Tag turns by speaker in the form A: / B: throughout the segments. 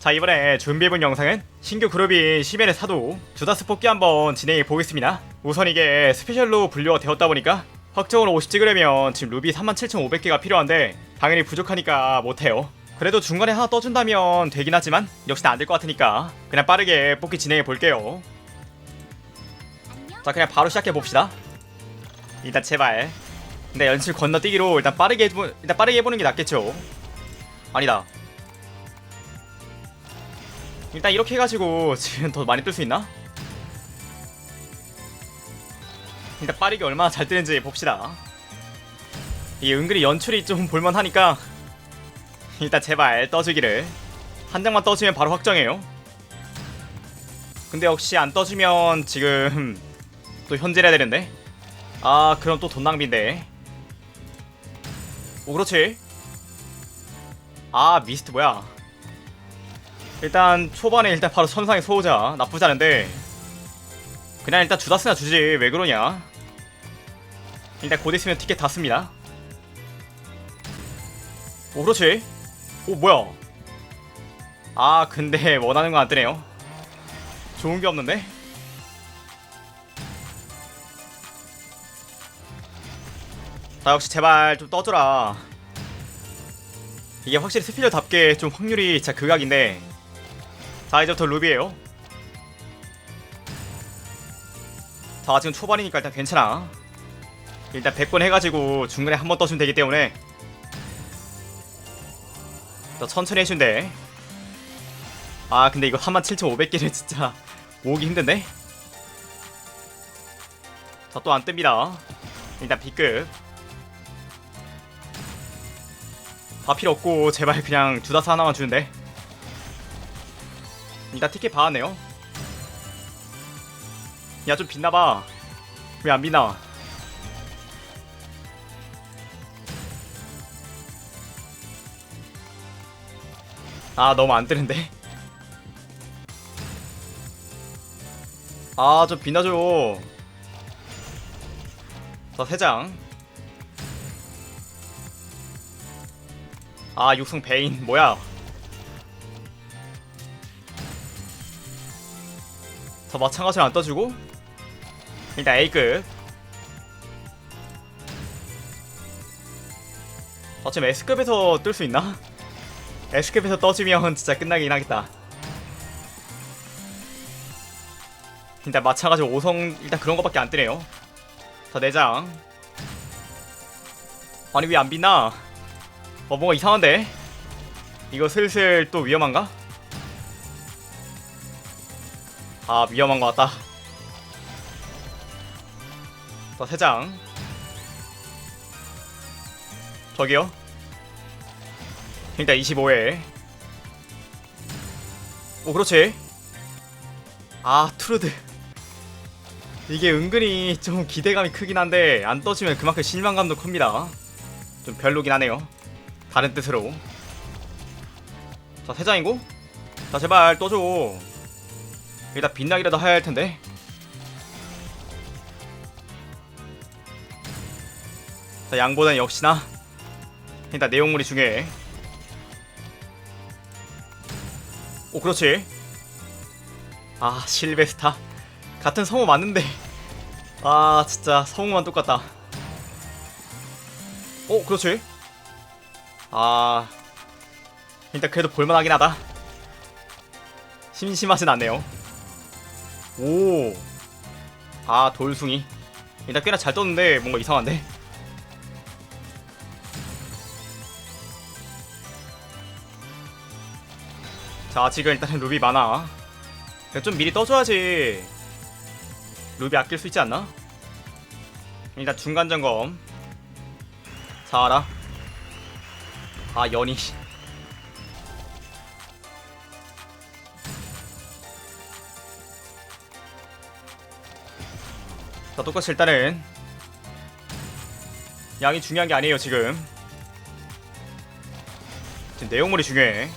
A: 자 이번에 준비해본 영상은 신규 그룹인 시멘의 사도 주다스 뽑기 한번 진행해 보겠습니다. 우선 이게 스페셜로 분류가 되었다 보니까 확정으로 50 찍으려면 지금 루비 37,500개가 필요한데 당연히 부족하니까 못해요. 그래도 중간에 하나 떠준다면 되긴 하지만 역시나 안 될 것 같으니까 그냥 빠르게 뽑기 진행해 볼게요. 자 그냥 바로 시작해 봅시다. 일단 제발. 근데 연출 건너뛰기로 일단 빠르게 해보, 일단 빠르게 해보는 게 낫겠죠? 아니다 일단 이렇게 해가지고 지금 더 많이 뜰 수 있나? 일단 빠르게 얼마나 잘 뜨는지 봅시다. 이게 은근히 연출이 좀 볼만하니까 일단 제발 떠주기를. 한 장만 떠주면 바로 확정해요. 근데 역시 안 떠주면 지금 또 현질해야 되는데? 아 그럼 또 돈 낭비인데. 오 그렇지. 아 미스트 뭐야 일단 초반에 일단 바로 천상의 소호자. 나쁘지 않은데. 그냥 일단 주다스나 주지. 왜 그러냐. 일단 곧 있으면 티켓 다 씁니다. 오 그렇지. 오 뭐야. 아 근데 원하는 거 안 뜨네요. 좋은 게 없는데? 자 역시 제발 좀 떠줘라. 이게 확실히 스피드답게 좀 확률이 진짜 극악인데 자 이제부터 루비에요. 자 지금 초반이니까 일단 괜찮아. 일단 100번 해가지고 중간에 한 번 떠주면 되기 때문에. 더 천천히 해준대 아 근데 이거 37,500개를 진짜. 모으기 힘든데? 자 또 안 뜹니다. 일단 B급. 다 필요 없고 제발 그냥 주다스 하나만 주는데 일단 티켓 받았네요. 야 좀 빛나봐. 왜 안 빛나? 아 너무 안 뜨는데? 아 좀 빛나줘요 자 3장. 아 육성 베인. 뭐야 저 마찬가지로 안 떠주고. 일단 A급 어차피 S급에서 뜰 수 있나? S급에서 떠주면 진짜 끝나긴 하겠다. 일단 마찬가지로 5성 일단 그런 거밖에 안 뜨네요. 자 4장. 아니 왜 안 빛나? 어 뭔가 이상한데? 이거 슬슬 또 위험한가? 아 위험한 것 같다. 자 3장. 저기요. 일단 25회 오 그렇지. 아 트루드. 이게 은근히 좀 기대감이 크긴 한데 안 떠지면 그만큼 실망감도 큽니다. 좀 별로긴 하네요. 다른 뜻으로. 자 세장이고. 자 제발 떠줘 일단 빛나기라도 해야 할 텐데. 자 양보다는 역시나 일단 내용물이 중요해. 오 그렇지. 아 실베스타. 같은 성우 맞는데. 아 진짜 성우만 똑같다. 오 그렇지. 아 일단 그래도 볼만하긴 하다. 심심하진 않네요 오 아 돌숭이. 일단 꽤나 잘 떴는데 뭔가 이상한데? 자 지금 일단은 루비 많아. 좀 미리 떠줘야지. 루비 아낄 수 있지 않나? 일단 중간 점검. 사하라 아 연이 자 똑같이 일단은 양이 중요한 게 아니에요 지금. 지금 내용물이 중요해.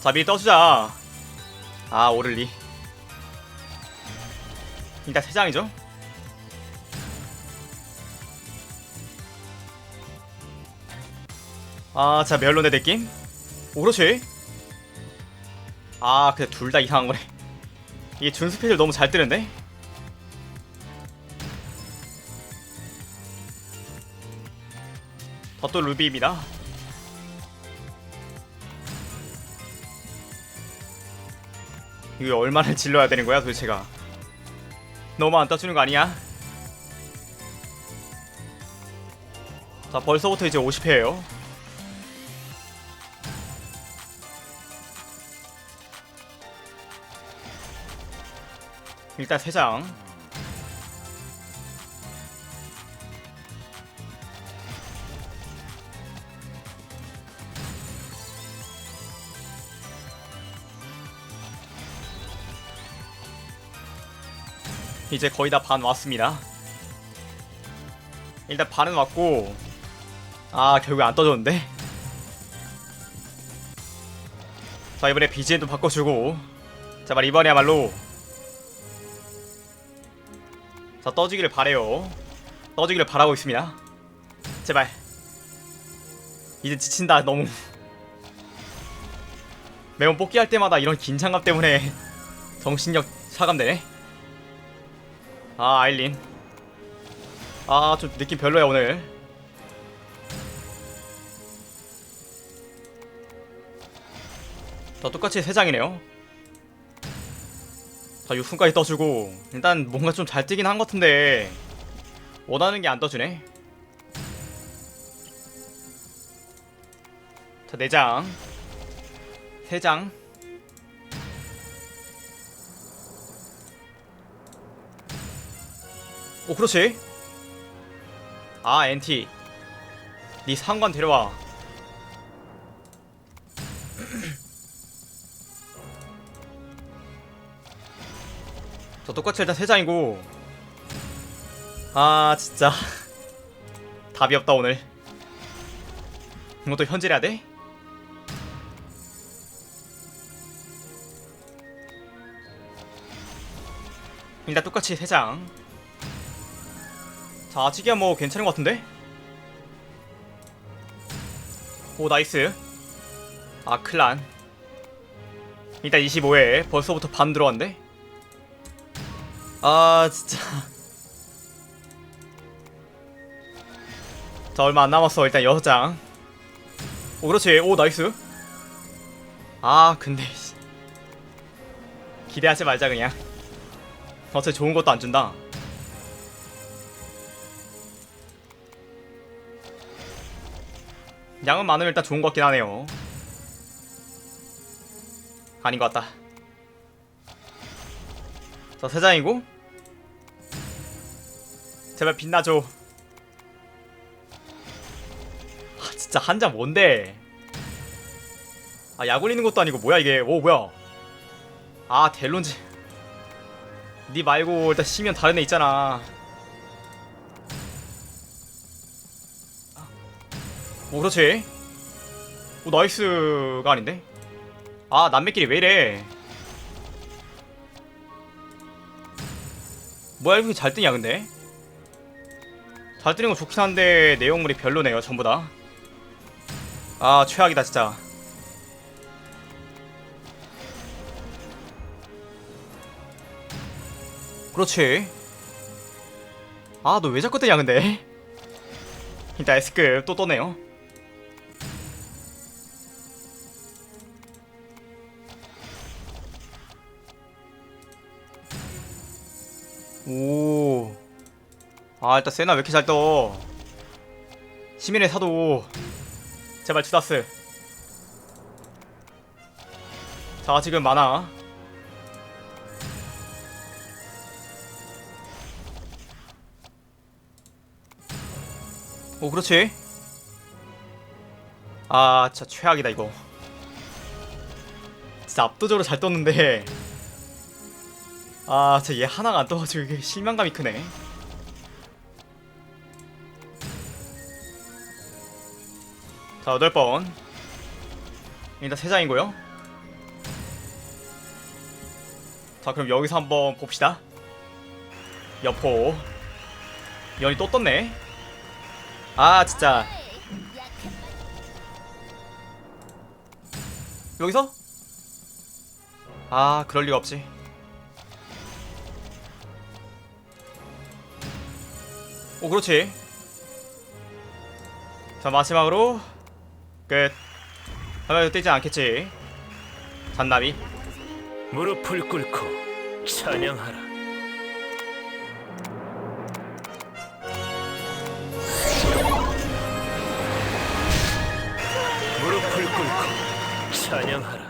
A: 자 미리 떠주자. 아 오를리. 일단 3장이죠? 아, 자 멜론의 느낌? 오 그렇지 아 근데 둘 다 이상한 거네. 이게 준스피를 너무 잘 뜨는데 더또 루비입니다. 이거 얼마나 질러야 되는 거야 도대체가. 너무 안 떠주는 거 아니야? 자 벌써부터 이제 50회예요. 일단 3장 이제 거의 다 반 왔습니다. 일단 반은 왔고 아 결국에 안 떠졌는데? 자 이번에 BGM도 바꿔주고 제발 이번에야말로 자 떠지기를 바래요. 떠지기를 바라고 있습니다. 제발. 이제 지친다 너무. 매번 뽑기 할 때마다 이런 긴장감 때문에 정신력 차감되네 아 아일린. 아 좀 느낌 별로야 오늘. 다 똑같이 3장이네요. 다 6분까지 떠주고 일단 뭔가 좀잘 뜨긴 한 것 같은데 원하는 게 안 떠주네. 자 4장. 3장 오 그렇지. 아 NT 네 상관 데려와. 저 똑같이 일단 세 장이고. 아 진짜. 답이 없다 오늘. 이것도 현질해야 돼? 일단 똑같이 세장 자 아직이야 뭐 괜찮은 것 같은데? 오 나이스. 아 클란 일단 25회 벌써부터 반 들어왔는데? 아 진짜. 자 얼마 안 남았어 일단 6장. 오 그렇지. 오 나이스. 아 근데 씨. 기대하지 말자 그냥. 어차피 좋은 것도 안 준다 양은 많으면 일단 좋은 것 같긴 하네요. 아닌 것 같다. 자 세장이고. 제발 빛나줘. 아 진짜 한 장 뭔데? 아 약 올리는 것도 아니고 뭐야 이게? 오 뭐야? 아 델론즈. 니 말고 일단 시면 다른 애 있잖아 오 그렇지. 오 나이스가 아닌데? 아 남매끼리 왜 이래? 뭐야 이렇게 잘 뜨냐 근데? 잘 뜨는 거 좋긴 한데 내용물이 별로네요 전부 다아 최악이다 진짜. 그렇지. 아 너 왜 자꾸 뜨냐 근데? S급 또 떠네요 오. 아, 일단 세나 왜 이렇게 잘 떠? 시민의 사도. 제발 주다스. 자, 지금 많아. 오, 그렇지. 아, 진짜 최악이다, 이거. 진짜 압도적으로 잘 떴는데. 아, 진짜 얘 하나가 안 떠가지고 이게 실망감이 크네. 자, 여덟 번. 일단 세 장이고요. 자, 그럼 여기서 한번 봅시다. 여포. 연이 또 떴네. 아, 진짜. 여기서? 아 그럴 리가 없지 오 그렇지 자 마지막으로 끝 하면 뜨지 않겠지 잔나비
B: 무릎을 꿇고 찬양하라. 무릎을 꿇고 찬양하라.